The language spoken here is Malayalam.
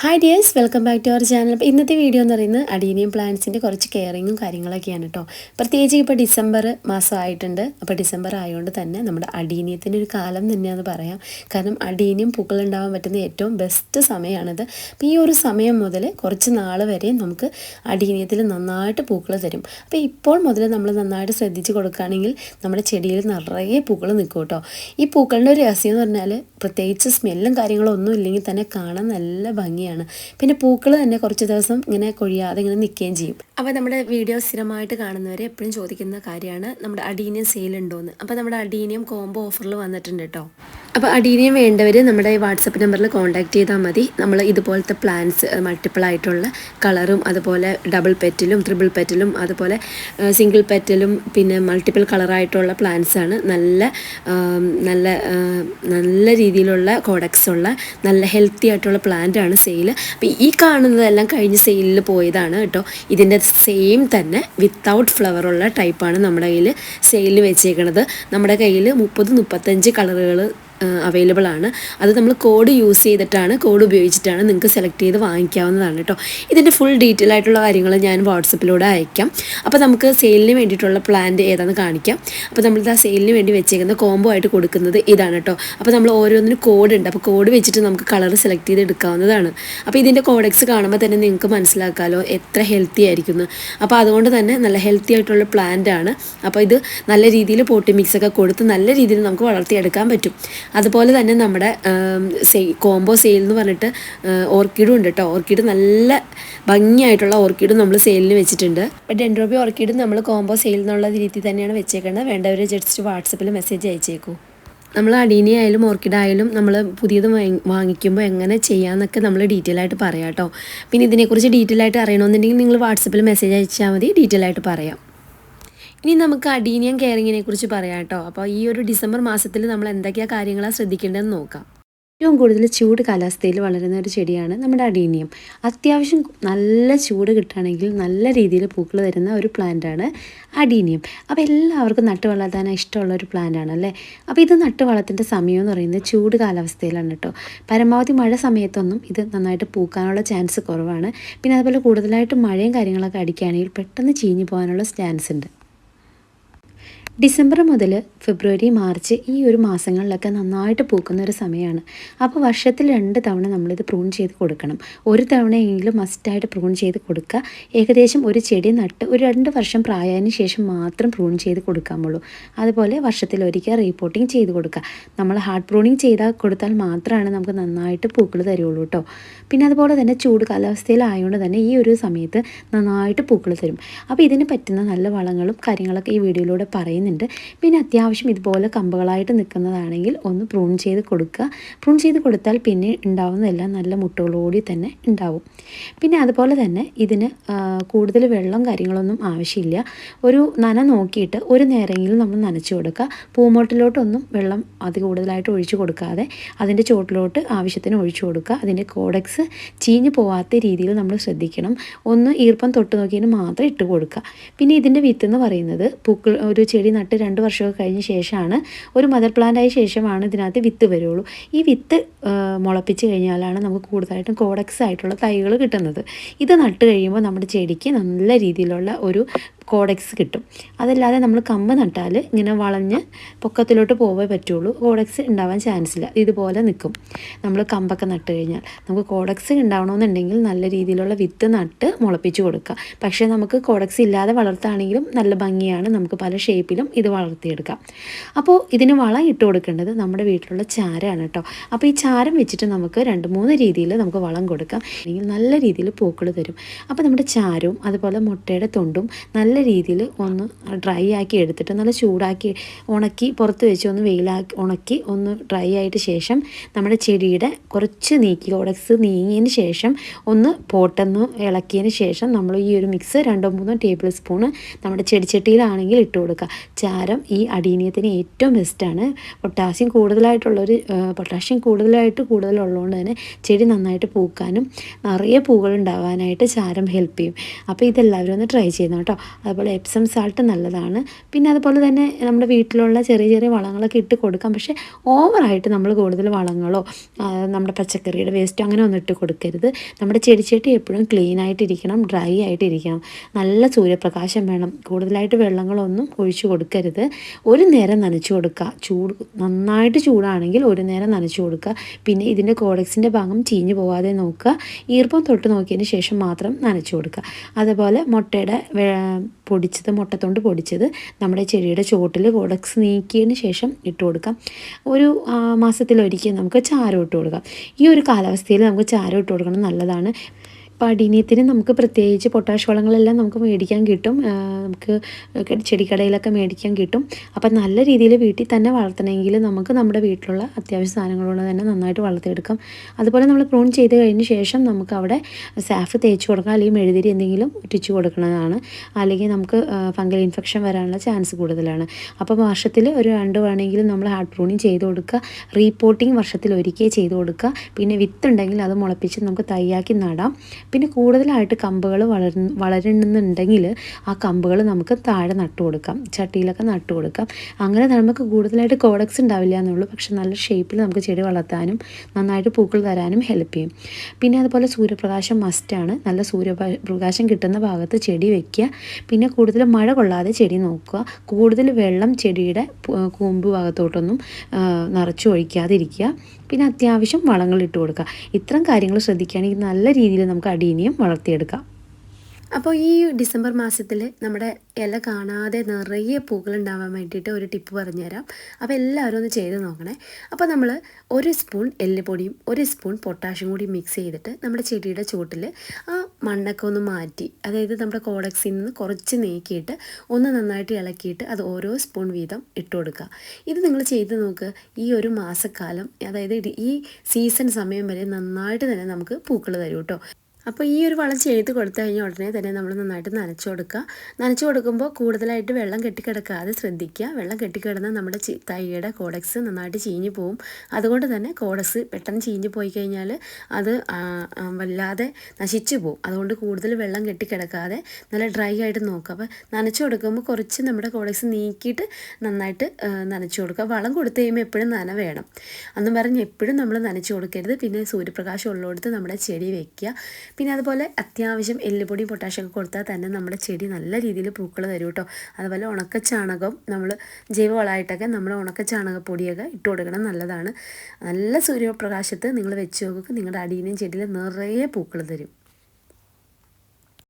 Hi dears welcome back to our channel അപ്പോൾ ഇന്നത്തെ വീഡിയോ എന്ന് പറയുന്നത് അഡീനിയം പ്ലാന്റ്സിന്റെ കുറച്ച് കെയറിങ്ങും കാര്യങ്ങളൊക്കെയാണ് കേട്ടോ പ്രത്യേകിച്ച് ഇപ്പോൾ ഡിസംബർ മാസമായിട്ടുണ്ട് അപ്പോൾ ഡിസംബർ ആയതുകൊണ്ട് തന്നെ നമ്മുടെ അഡീനിയത്തിന്റെ ഒരു കാലം തന്നെയാണെന്ന് പറയാം. കാരണം അഡീനിയം പൂക്കൾ ഉണ്ടാവാൻ പറ്റുന്ന ഏറ്റവും ബെസ്റ്റ് സമയമാണിത് അപ്പോൾ ഈ ഒരു സമയം മുതൽ കുറച്ച് നാൾ വരെ നമുക്ക് അഡീനിയത്തിൽ നന്നായിട്ട് പൂക്കൾ തരും. അപ്പോൾ ഇപ്പോൾ മുതൽ നമ്മൾ നന്നായിട്ട് ശ്രദ്ധിച്ച് കൊടുക്കുകയാണെങ്കിൽ നമ്മുടെ ചെടിയിൽ നിറയെ പൂക്കൾ നിൽക്കും കേട്ടോ ഈ പൂക്കളുടെ ഒരു രഹസ്യം എന്ന് പറഞ്ഞാൽ പ്രത്യേകിച്ച് സ്മെല്ലും കാര്യങ്ങളും ഒന്നും ഇല്ലെങ്കിൽ തന്നെ കാണാൻ നല്ല ഭംഗിയാണ്. പിന്നെ പൂക്കൾ തന്നെ കുറച്ച് ദിവസം ഇങ്ങനെ കൊഴിയാതെ ഇങ്ങനെ നിൽക്കുകയും ചെയ്യും. അപ്പോൾ നമ്മുടെ വീഡിയോ സ്ഥിരമായിട്ട് കാണുന്നവരെ എപ്പോഴും ചോദിക്കുന്ന കാര്യമാണ് നമ്മുടെ അഡീനിയം സെയിൽ ഉണ്ടോയെന്ന് അപ്പോൾ നമ്മുടെ അഡീനിയം കോംബോ ഓഫറിൽ വന്നിട്ടുണ്ട് കേട്ടോ. അപ്പോൾ അഡീനിയം വേണ്ടവർ നമ്മുടെ വാട്സപ്പ് നമ്പറിൽ കോൺടാക്ട് ചെയ്താൽ മതി. നമ്മൾ ഇതുപോലത്തെ പ്ലാൻസ് മൾട്ടിപ്പിൾ ആയിട്ടുള്ള കളറും അതുപോലെ ഡബിൾ പെറ്റിലും ത്രിബിൾ പെറ്റിലും അതുപോലെ സിംഗിൾ പെറ്റിലും പിന്നെ മൾട്ടിപ്പിൾ കളറായിട്ടുള്ള പ്ലാന്റ്സ് ആണ് നല്ല നല്ല നല്ല രീതിയിലുള്ള കോഡക്സ് ഉള്ള നല്ല ഹെൽത്തി ആയിട്ടുള്ള പ്ലാന്റ് ആണ് സെയിൽ അപ്പോൾ ഈ കാണുന്നതെല്ലാം കഴിഞ്ഞ് സെയിലിൽ പോയതാണ് കേട്ടോ. ഇതിന്റെ സെയിം തന്നെ വിത്തൗട്ട് ഫ്ലവർ ഉള്ള ടൈപ്പാണ് നമ്മുടെ കയ്യിൽ സെയിലിൽ വെച്ചേക്കണത്. നമ്മുടെ കയ്യിൽ മുപ്പത് മുപ്പത്തഞ്ച് കളറുകൾ അവൈലബിൾ ആണ്. അത് നമ്മൾ കോഡ് യൂസ് ചെയ്തിട്ടാണ് കോഡ് ഉപയോഗിച്ചിട്ടാണ് നിങ്ങൾക്ക് സെലക്ട് ചെയ്ത് വാങ്ങിക്കാവുന്നതാണ് കേട്ടോ ഇതിന്റെ ഫുൾ ഡീറ്റെയിൽ ആയിട്ടുള്ള കാര്യങ്ങൾ ഞാൻ വാട്സപ്പിലൂടെ അയക്കാം. അപ്പോൾ നമുക്ക് സെയിലിന് വേണ്ടിയിട്ടുള്ള പ്ലാന്റ് ഏതാണെന്ന് കാണിക്കാം. അപ്പോൾ നമ്മളിത് ആ സെയിലിന് വേണ്ടി വെച്ചേക്കുന്ന കോംബോ ആയിട്ട് കൊടുക്കുന്നത് ഇതാണ് കേട്ടോ അപ്പോൾ നമ്മൾ ഓരോന്നിനും കോഡ് ഉണ്ട്. അപ്പോൾ കോഡ് വെച്ചിട്ട് നമുക്ക് കളർ സെലക്ട് ചെയ്ത് എടുക്കാവുന്നതാണ്. അപ്പോൾ ഇതിന്റെ കോഡക്സ് കാണുമ്പോൾ തന്നെ നിങ്ങൾക്ക് മനസ്സിലാക്കാമല്ലോ എത്ര ഹെൽത്തി ആയിരിക്കുന്നു. അപ്പോൾ അതുകൊണ്ട് തന്നെ നല്ല ഹെൽത്തി ആയിട്ടുള്ള പ്ലാന്റ് ആണ്. അപ്പോൾ ഇത് നല്ല രീതിയിൽ പോട്ടി മിക്സ് ഒക്കെ കൊടുത്ത് നല്ല രീതിയിൽ നമുക്ക് വളർത്തിയെടുക്കാൻ പറ്റും. അതുപോലെ തന്നെ നമ്മുടെ സെയ് കോംബോ സെയിൽ എന്ന് പറഞ്ഞിട്ട് ഓർക്കിഡും ഉണ്ട് കേട്ടോ ഓർക്കിഡ് നല്ല ഭംഗിയായിട്ടുള്ള ഓർക്കിഡ് നമ്മൾ സെയിലിന് വെച്ചിട്ടുണ്ട്. അപ്പോൾ ഡെൻഡ്രോബി ഓർക്കിഡ് നമ്മൾ കോംബോ സെയിൽ എന്നുള്ള രീതിയിൽ തന്നെയാണ് വെച്ചേക്കുന്നത് വേണ്ടവർ ജസ്റ്റ് വാട്സപ്പിൽ മെസ്സേജ് അയച്ചേക്കൂ. നമ്മൾ അടീനി ആയാലും ഓർക്കിഡ് ആയാലും നമ്മൾ പുതിയത് വാങ്ങിക്കുമ്പോൾ എങ്ങനെ ചെയ്യാമെന്നൊക്കെ നമ്മൾ ഡീറ്റെയിൽ ആയിട്ട് പറയാം കേട്ടോ പിന്നെ ഇതിനെക്കുറിച്ച് ഡീറ്റെയിൽ ആയിട്ട് അറിയണമെന്നുണ്ടെങ്കിൽ നിങ്ങൾ വാട്സപ്പിൽ മെസ്സേജ് അയച്ചാൽ മതി. ഡീറ്റെയിൽ ആയിട്ട് പറയാം. ഇനി നമുക്ക് അഡീനിയം കെയറിങ്ങിനെ കുറിച്ച് പറയാം കേട്ടോ. അപ്പോൾ ഈ ഒരു ഡിസംബർ മാസത്തിൽ നമ്മൾ എന്തൊക്കെയാണ് കാര്യങ്ങളാണ് ശ്രദ്ധിക്കേണ്ടതെന്ന് നോക്കാം. ഏറ്റവും കൂടുതൽ ചൂട് കാലാവസ്ഥയിൽ വളരുന്ന ഒരു ചെടിയാണ് നമ്മുടെ അഡീനിയം അത്യാവശ്യം നല്ല ചൂട് കിട്ടുകയാണെങ്കിൽ നല്ല രീതിയിൽ പൂക്കൾ തരുന്ന ഒരു പ്ലാന്റാണ് അഡീനിയം അപ്പോൾ എല്ലാവർക്കും നട്ട് വളർത്താൻ ഇഷ്ടമുള്ള ഒരു പ്ലാന്റാണ് അല്ലേ? അപ്പോൾ ഇത് നട്ട് വളത്തിന്റെ സമയം എന്ന് പറയുന്നത് ചൂട് കാലാവസ്ഥയിലാണ് കേട്ടോ. പരമാവധി മഴ സമയത്തൊന്നും ഇത് നന്നായിട്ട് പൂക്കാനുള്ള ചാൻസ് കുറവാണ്. പിന്നെ അതുപോലെ കൂടുതലായിട്ട് മഴയും കാര്യങ്ങളൊക്കെ അടിക്കുകയാണെങ്കിൽ പെട്ടെന്ന് ചീഞ്ഞു പോകാനുള്ള ചാൻസ് ഉണ്ട്. ഡിസംബർ മുതൽ ഫെബ്രുവരി മാർച്ച് ഈ ഒരു മാസങ്ങളിലൊക്കെ നന്നായിട്ട് പൂക്കുന്ന ഒരു സമയമാണ്. അപ്പോൾ വർഷത്തിൽ രണ്ട് തവണ നമ്മളിത് പ്രൂൺ ചെയ്ത് കൊടുക്കണം. ഒരു തവണയെങ്കിലും മസ്റ്റായിട്ട് പ്രൂൺ ചെയ്ത് കൊടുക്കുക. ഏകദേശം ഒരു ചെടി നട്ട് ഒരു രണ്ട് വർഷം പ്രായതിന് ശേഷം മാത്രം പ്രൂൺ ചെയ്ത് കൊടുക്കാമുള്ളൂ അതുപോലെ വർഷത്തിൽ ഒരിക്കൽ റീപോർട്ടിങ് ചെയ്ത് കൊടുക്കുക. നമ്മൾ ഹാർഡ് പ്രൂണിങ് ചെയ്താൽ കൊടുത്താൽ മാത്രമാണ് നമുക്ക് നന്നായിട്ട് പൂക്കൾ തരുള്ളൂ കേട്ടോ. പിന്നെ അതുപോലെ തന്നെ ചൂട് കാലാവസ്ഥയിലായതുകൊണ്ട് തന്നെ ഈ ഒരു സമയത്ത് നന്നായിട്ട് പൂക്കൾ തരും. അപ്പോൾ ഇതിന് പറ്റുന്ന നല്ല വളങ്ങളും കാര്യങ്ങളൊക്കെ ഈ വീഡിയോയിലൂടെ പറയുന്നുണ്ട് പിന്നെ അത്യാവശ്യം ഇതുപോലെ കമ്പുകളായിട്ട് നിൽക്കുന്നതാണെങ്കിൽ ഒന്ന് പ്രൂൺ ചെയ്ത് കൊടുക്കുക. പ്രൂൺ ചെയ്ത് കൊടുത്താൽ പിന്നെ ഉണ്ടാവുന്നതെല്ലാം നല്ല മുട്ടുകളോടി തന്നെ ഉണ്ടാവും. പിന്നെ അതുപോലെ തന്നെ ഇതിന് കൂടുതൽ വെള്ളം കാര്യങ്ങളൊന്നും ആവശ്യമില്ല. ഒരു നന നോക്കിയിട്ട് ഒരു നേരമെങ്കിലും നമ്മൾ നനച്ചു കൊടുക്കുക. പൂമോട്ടിലോട്ടൊന്നും വെള്ളം അത് കൂടുതലായിട്ട് ഒഴിച്ചു കൊടുക്കാതെ അതിന്റെ ചോട്ടിലോട്ട് ആവശ്യത്തിന് ഒഴിച്ചു കൊടുക്കുക. അതിന്റെ കോഡക്സ് ചീഞ്ഞു പോവാത്ത രീതിയിൽ നമ്മൾ ശ്രദ്ധിക്കണം. ഒന്ന് ഈർപ്പം തൊട്ട് നോക്കിയതിന് മാത്രം ഇട്ട് കൊടുക്കുക. പിന്നെ ഇതിന്റെ വിത്ത് എന്ന് പറയുന്നത് പൂക്കൾ ഒരു ചെടി നട്ട് രണ്ട് വർഷമൊക്കെ കഴിഞ്ഞ ശേഷമാണ് ഒരു മദർ പ്ലാന്റ് ആയ ശേഷമാണ് ഇതിനകത്ത് വിത്ത് വരുള്ളൂ. ഈ വിത്ത് മുളപ്പിച്ച് കഴിഞ്ഞാലാണ് നമുക്ക് കൂടുതലായിട്ടും കോഡക്സ് ആയിട്ടുള്ള തൈകൾ കിട്ടുന്നത്. ഇത് നട്ട് കഴിയുമ്പോൾ നമ്മുടെ ചെടിക്ക് നല്ല രീതിയിലുള്ള ഒരു കോഡക്സ് കിട്ടും. അതല്ലാതെ നമ്മൾ കമ്പ് നട്ടാൽ ഇങ്ങനെ വളഞ്ഞ് പൊക്കത്തിലോട്ട് പോവേ പറ്റുള്ളൂ. കോഡക്സ് ഉണ്ടാവാൻ ചാൻസ് ഇല്ല. ഇതുപോലെ നിൽക്കും. നമ്മൾ കമ്പൊക്കെ നട്ട് കഴിഞ്ഞാൽ. നമുക്ക് കോഡക്സ് ഉണ്ടാവണമെന്നുണ്ടെങ്കിൽ നല്ല രീതിയിലുള്ള വിത്ത് നട്ട് മുളപ്പിച്ച് കൊടുക്കുക. പക്ഷേ നമുക്ക് കോഡക്സ് ഇല്ലാതെ വളർത്താണെങ്കിലും നല്ല ഭംഗിയാണ്. നമുക്ക് പല ഷേപ്പിലും ഇത് വളർത്തിയെടുക്കാം. അപ്പോൾ ഇതിന് വളം ഇട്ട് കൊടുക്കേണ്ടത് നമ്മുടെ വീട്ടിലുള്ള ചാരമാണ് കേട്ടോ. അപ്പോൾ ഈ ചാരം വെച്ചിട്ട് നമുക്ക് രണ്ട് മൂന്ന് രീതിയിൽ നമുക്ക് വളം കൊടുക്കാം. അല്ലെങ്കിൽ നല്ല രീതിയിൽ പൂക്കൾ തരും. അപ്പോൾ നമ്മുടെ ചാരവും അതുപോലെ മുട്ടയുടെ തൊണ്ടും നല്ല രീതിയിൽ ഒന്ന് ഡ്രൈ ആക്കി എടുത്തിട്ട് നല്ല ചൂടാക്കി ഉണക്കി പുറത്ത് വെച്ച് ഒന്ന് വെയിലാക്കി ഉണക്കി ഒന്ന് ഡ്രൈ ആയിട്ട് ശേഷം നമ്മുടെ ചെടിയുടെ കുറച്ച് നീക്കി ഓടക്സ് നീങ്ങിയതിന് ശേഷം ഒന്ന് പോട്ടെന്ന് ഇളക്കിയതിന് ശേഷം നമ്മൾ ഈ ഒരു മിക്സ് രണ്ടോ മൂന്നോ ടേബിൾ സ്പൂണ് നമ്മുടെ ചെടിച്ചട്ടിയിലാണെങ്കിൽ ഇട്ട് കൊടുക്കുക. ചാരം ഈ അടീനിയത്തിന് ഏറ്റവും ബെസ്റ്റാണ് പൊട്ടാസ്യം കൂടുതലായിട്ടുള്ളൊരു പൊട്ടാസ്യം കൂടുതലായിട്ട് കൂടുതലുള്ളതുകൊണ്ട് തന്നെ ചെടി നന്നായിട്ട് പൂക്കാനും നിറയെ പൂകൾ ഉണ്ടാവാനായിട്ട് ചാരം ഹെൽപ്പ് ചെയ്യും. അപ്പോൾ ഇതെല്ലാവരും ഒന്ന് ട്രൈ ചെയ്യണം കേട്ടോ. അതുപോലെ എപ്സം സാൾട്ട് നല്ലതാണ്. പിന്നെ അതുപോലെ തന്നെ നമ്മുടെ വീട്ടിലുള്ള ചെറിയ ചെറിയ വളങ്ങളൊക്കെ ഇട്ട് കൊടുക്കാം. പക്ഷേ ഓവറായിട്ട് നമ്മൾ കൂടുതൽ വളങ്ങളോ നമ്മുടെ പച്ചക്കറിയുടെ വേസ്റ്റോ അങ്ങനെ ഒന്നും ഇട്ട് കൊടുക്കരുത്. നമ്മുടെ ചെടിച്ചട്ടി എപ്പോഴും ക്ലീൻ ആയിട്ടിരിക്കണം ഡ്രൈ ആയിട്ടിരിക്കണം. നല്ല സൂര്യപ്രകാശം വേണം. കൂടുതലായിട്ട് വെള്ളങ്ങളൊന്നും ഒഴിച്ചു കൊടുക്കരുത്. ഒരു നേരം നനച്ചു കൊടുക്കുക ചൂട് നന്നായിട്ട് ചൂടാണെങ്കിൽ ഒരു നേരം നനച്ചു കൊടുക്കുക പിന്നെ ഇതിന്റെ കോഡക്സിന്റെ ഭാഗം ചീഞ്ഞു പോകാതെ നോക്കുക ഈർപ്പം തൊട്ട് നോക്കിയതിന് ശേഷം മാത്രം നനച്ചു കൊടുക്കുക അതുപോലെ മുട്ടയുടെ പൊടിച്ചത് മുട്ടത്തൊണ്ട് പൊടിച്ചത് നമ്മുടെ ചെടിയുടെ ചുവട്ടിൽ കോഡക്സ് നീക്കിയതിന് ശേഷം ഇട്ട് കൊടുക്കാം. ഒരു മാസത്തിലൊരിക്കൽ നമുക്ക് ചാരം ഇട്ട് കൊടുക്കാം. ഈ ഒരു കാലാവസ്ഥയിൽ നമുക്ക് ചാരം ഇട്ട് കൊടുക്കണം നല്ലതാണ്. പടിനീത്തിന് നമുക്ക് പ്രത്യേകിച്ച് പൊട്ടാഷ് വളങ്ങളെല്ലാം നമുക്ക് മേടിക്കാൻ കിട്ടും. നമുക്ക് ചെടിക്കടയിലൊക്കെ മേടിക്കാൻ കിട്ടും. അപ്പം നല്ല രീതിയിൽ വീട്ടിൽ തന്നെ വളർത്തണമെങ്കിൽ നമുക്ക് നമ്മുടെ വീട്ടിലുള്ള അത്യാവശ്യ സാധനങ്ങളോട് തന്നെ നന്നായിട്ട് വളർത്തിയെടുക്കാം. അതുപോലെ നമ്മൾ പ്രൂൺ ചെയ്ത് കഴിഞ്ഞ ശേഷം നമുക്ക് അവിടെ സാഫ് തേച്ച് കൊടുക്കാം അല്ലെങ്കിൽ മെഴുതിരി എന്തെങ്കിലും ഒറ്റിച്ച് കൊടുക്കുന്നതാണ്. അല്ലെങ്കിൽ നമുക്ക് ഫംഗൽ ഇൻഫെക്ഷൻ വരാനുള്ള ചാൻസ് കൂടുതലാണ്. അപ്പോൾ വർഷത്തിൽ ഒരു രണ്ട് വേണമെങ്കിലും നമ്മൾ ഹാർഡ് പ്രൂണിങ് ചെയ്ത് കൊടുക്കുക. റീപോർട്ടിങ് വർഷത്തിൽ ഒരിക്കൽ ചെയ്ത് കൊടുക്കുക. പിന്നെ വിത്ത് ഉണ്ടെങ്കിൽ അത് മുളപ്പിച്ച് നമുക്ക് തയ്യാക്കി നടാം. പിന്നെ കൂടുതലായിട്ട് കമ്പുകൾ വളർ വളരുന്നുണ്ടെങ്കിൽ ആ കമ്പുകൾ നമുക്ക് താഴെ നട്ടു കൊടുക്കാം ചട്ടിയിലൊക്കെ നട്ടു കൊടുക്കാം. അങ്ങനെ നമുക്ക് കൂടുതലായിട്ട് കോഡക്സ് ഉണ്ടാവില്ല എന്നുള്ളൂ. പക്ഷെ നല്ല ഷേപ്പിൽ നമുക്ക് ചെടി വളർത്താനും നന്നായിട്ട് പൂക്കൾ തരാനും ഹെൽപ്പ് ചെയ്യും. പിന്നെ അതുപോലെ സൂര്യപ്രകാശം മസ്റ്റാണ് നല്ല സൂര്യപ്രകാശം കിട്ടുന്ന ഭാഗത്ത് ചെടി വെക്കുക. പിന്നെ കൂടുതൽ മഴ കൊള്ളാതെ ചെടി നോക്കുക. കൂടുതൽ വെള്ളം ചെടിയുടെ കൂമ്പ് ഭാഗത്തോട്ടൊന്നും നിറച്ചു ഒഴിക്കാതിരിക്കുക. പിന്നെ അത്യാവശ്യം വളങ്ങൾ ഇട്ട് കൊടുക്കുക. ഇത്തരം കാര്യങ്ങൾ ശ്രദ്ധിക്കുകയാണെങ്കിൽ നല്ല രീതിയിൽ നമുക്ക് അടീനിയം വളർത്തിയെടുക്കാം. അപ്പോൾ ഈ ഡിസംബർ മാസത്തിൽ നമ്മുടെ ഇല കാണാതെ നിറയെ പൂക്കൾ ഉണ്ടാവാൻ വേണ്ടിയിട്ട് ഒരു ടിപ്പ് പറഞ്ഞുതരാം അപ്പോൾ എല്ലാവരും ഒന്ന് ചെയ്ത് നോക്കണേ. അപ്പോൾ നമ്മൾ ഒരു സ്പൂൺ എല്ലുപൊടിയും ഒരു സ്പൂൺ പൊട്ടാഷ്യം കൂടി മിക്സ് ചെയ്തിട്ട് നമ്മുടെ ചെടിയുടെ ചുവട്ടിൽ ആ മണ്ണൊക്കെ ഒന്ന് മാറ്റി അതായത് നമ്മുടെ കോഡക്സിൽ നിന്ന് കുറച്ച് നീക്കിയിട്ട് ഒന്ന് നന്നായിട്ട് ഇളക്കിയിട്ട് അത് ഓരോ സ്പൂൺ വീതം ഇട്ട് കൊടുക്കുക. ഇത് നിങ്ങൾ ചെയ്ത് നോക്ക്. ഈ ഒരു മാസക്കാലം അതായത് ഈ സീസൺ സമയം വരെ നന്നായിട്ട് തന്നെ നമുക്ക് പൂക്കൾ തരും കേട്ടോ. അപ്പോൾ ഈ ഒരു വളം ചെയ്ത് കൊടുത്തു കഴിഞ്ഞാൽ ഉടനെ തന്നെ നമ്മൾ നന്നായിട്ട് നനച്ചു കൊടുക്കുക. നനച്ചു കൊടുക്കുമ്പോൾ കൂടുതലായിട്ട് വെള്ളം കെട്ടിക്കിടക്കാതെ ശ്രദ്ധിക്കുക. വെള്ളം കെട്ടിക്കിടന്നാൽ നമ്മുടെ തൈയുടെ കോഡക്സ് നന്നായിട്ട് ചീഞ്ഞു പോവും. അതുകൊണ്ട് തന്നെ കോഡക്സ് പെട്ടെന്ന് ചീഞ്ഞു പോയി കഴിഞ്ഞാൽ അത് വല്ലാതെ നശിച്ചു പോവും. അതുകൊണ്ട് കൂടുതൽ വെള്ളം കെട്ടിക്കിടക്കാതെ നല്ല ഡ്രൈ ആയിട്ട് നോക്കുക. അപ്പോൾ നനച്ചു കൊടുക്കുമ്പോൾ കുറച്ച് നമ്മുടെ കോഡക്സ് നീക്കിയിട്ട് നന്നായിട്ട് നനച്ചു കൊടുക്കുക. വളം കൊടുത്തു കഴിയുമ്പോൾ എപ്പോഴും നന വേണം. അന്നും പറഞ്ഞ് എപ്പോഴും നമ്മൾ നനച്ചു കൊടുക്കരുത്. പിന്നെ സൂര്യപ്രകാശം ഉള്ളിടത്ത് നമ്മുടെ ചെടി വയ്ക്കുക പിന്നെ അതുപോലെ അത്യാവശ്യം എല്ലുപൊടിയും പൊട്ടാഷ്യമൊക്കെ കൊടുത്താൽ തന്നെ നമ്മുടെ ചെടി നല്ല രീതിയിൽ പൂക്കൾ തരും കേട്ടോ. അതുപോലെ ഉണക്ക ചാണകം നമ്മൾ ജൈവവളമായിട്ടൊക്കെ നമ്മൾ ഉണക്ക ചാണകപ്പൊടിയൊക്കെ ഇട്ട് കൊടുക്കണം നല്ലതാണ്. നല്ല സൂര്യപ്രകാശത്ത് നിങ്ങൾ വെച്ച് നോക്കുക നിങ്ങളുടെ അടിയിനെയും ചെടിയിൽ നിറയെ പൂക്കൾ തരും.